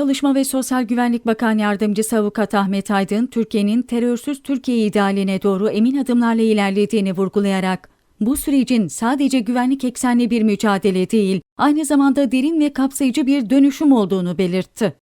Çalışma ve Sosyal Güvenlik Bakan Yardımcısı Avukat Ahmet Aydın, Türkiye'nin terörsüz Türkiye idealine doğru emin adımlarla ilerlediğini vurgulayarak, bu sürecin sadece güvenlik eksenli bir mücadele değil, aynı zamanda derin ve kapsayıcı bir dönüşüm olduğunu belirtti.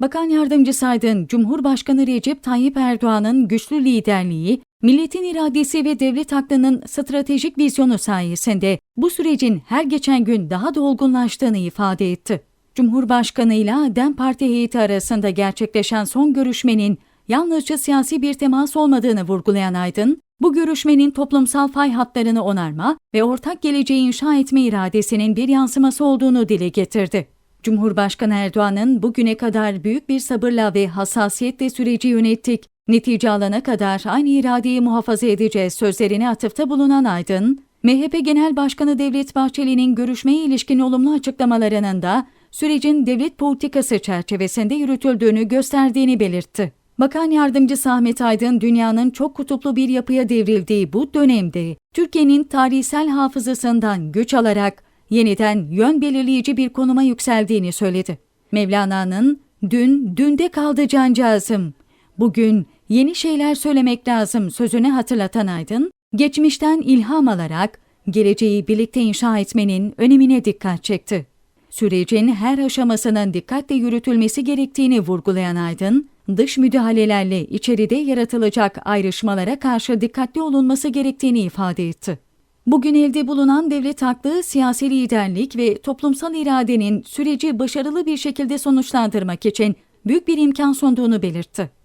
Bakan Yardımcısı Aydın, Cumhurbaşkanı Recep Tayyip Erdoğan'ın güçlü liderliği, milletin iradesi ve devlet aklının stratejik vizyonu sayesinde bu sürecin her geçen gün daha da olgunlaştığını ifade etti. Cumhurbaşkanı ile DEM Parti heyeti arasında gerçekleşen son görüşmenin yalnızca siyasi bir temas olmadığını vurgulayan Aydın, bu görüşmenin toplumsal fay hatlarını onarma ve ortak geleceği inşa etme iradesinin bir yansıması olduğunu dile getirdi. Cumhurbaşkanı Erdoğan'ın bugüne kadar büyük bir sabırla ve hassasiyetle süreci yönettik, netice alana kadar aynı iradeyi muhafaza edeceğiz sözlerine atıfta bulunan Aydın, MHP Genel Başkanı Devlet Bahçeli'nin görüşmeye ilişkin olumlu açıklamalarının da sürecin devlet politikası çerçevesinde yürütüldüğünü gösterdiğini belirtti. Bakan Yardımcısı Ahmet Aydın, dünyanın çok kutuplu bir yapıya devrildiği bu dönemde Türkiye'nin tarihsel hafızasından güç alarak yeniden yön belirleyici bir konuma yükseldiğini söyledi. Mevlana'nın dün dünde kaldı cancağızım, bugün yeni şeyler söylemek lazım sözünü hatırlatan Aydın, geçmişten ilham alarak geleceği birlikte inşa etmenin önemine dikkat çekti. Sürecin her aşamasının dikkatle yürütülmesi gerektiğini vurgulayan Aydın, dış müdahalelerle içeride yaratılacak ayrışmalara karşı dikkatli olunması gerektiğini ifade etti. Bugün elde bulunan devlet aklı, siyasi liderlik ve toplumsal iradenin süreci başarılı bir şekilde sonuçlandırmak için büyük bir imkan sunduğunu belirtti.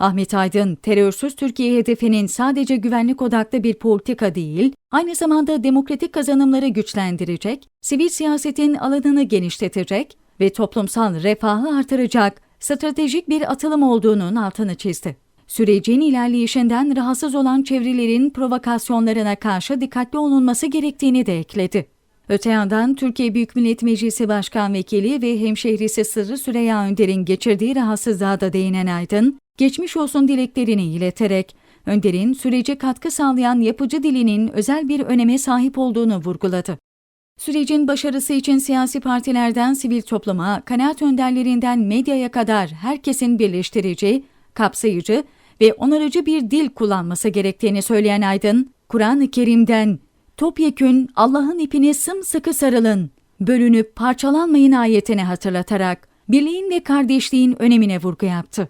Ahmet Aydın, terörsüz Türkiye hedefinin sadece güvenlik odaklı bir politika değil, aynı zamanda demokratik kazanımları güçlendirecek, sivil siyasetin alanını genişletecek ve toplumsal refahı artıracak stratejik bir atılım olduğunun altını çizdi. Sürecin ilerleyişinden rahatsız olan çevrelerin provokasyonlarına karşı dikkatli olunması gerektiğini de ekledi. Öte yandan Türkiye Büyük Millet Meclisi Başkan Vekili ve hemşehrisi Sırrı Süreyya Önder'in geçirdiği rahatsızlığa da değinen Aydın, geçmiş olsun dileklerini ileterek, Önder'in sürece katkı sağlayan yapıcı dilinin özel bir öneme sahip olduğunu vurguladı. Sürecin başarısı için siyasi partilerden sivil topluma, kanaat önderlerinden medyaya kadar herkesin birleştirici, kapsayıcı ve onarıcı bir dil kullanması gerektiğini söyleyen Aydın, Kur'an-ı Kerim'den topyekün Allah'ın ipine sımsıkı sarılın, bölünüp parçalanmayın ayetini hatırlatarak birliğin ve kardeşliğin önemine vurgu yaptı.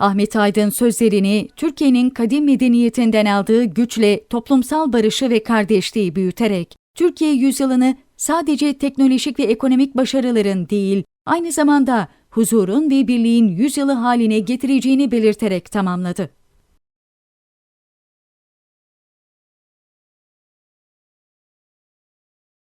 Ahmet Aydın sözlerini Türkiye'nin kadim medeniyetinden aldığı güçle toplumsal barışı ve kardeşliği büyüterek Türkiye yüzyılını sadece teknolojik ve ekonomik başarıların değil, aynı zamanda huzurun ve birliğin yüzyılı haline getireceğini belirterek tamamladı.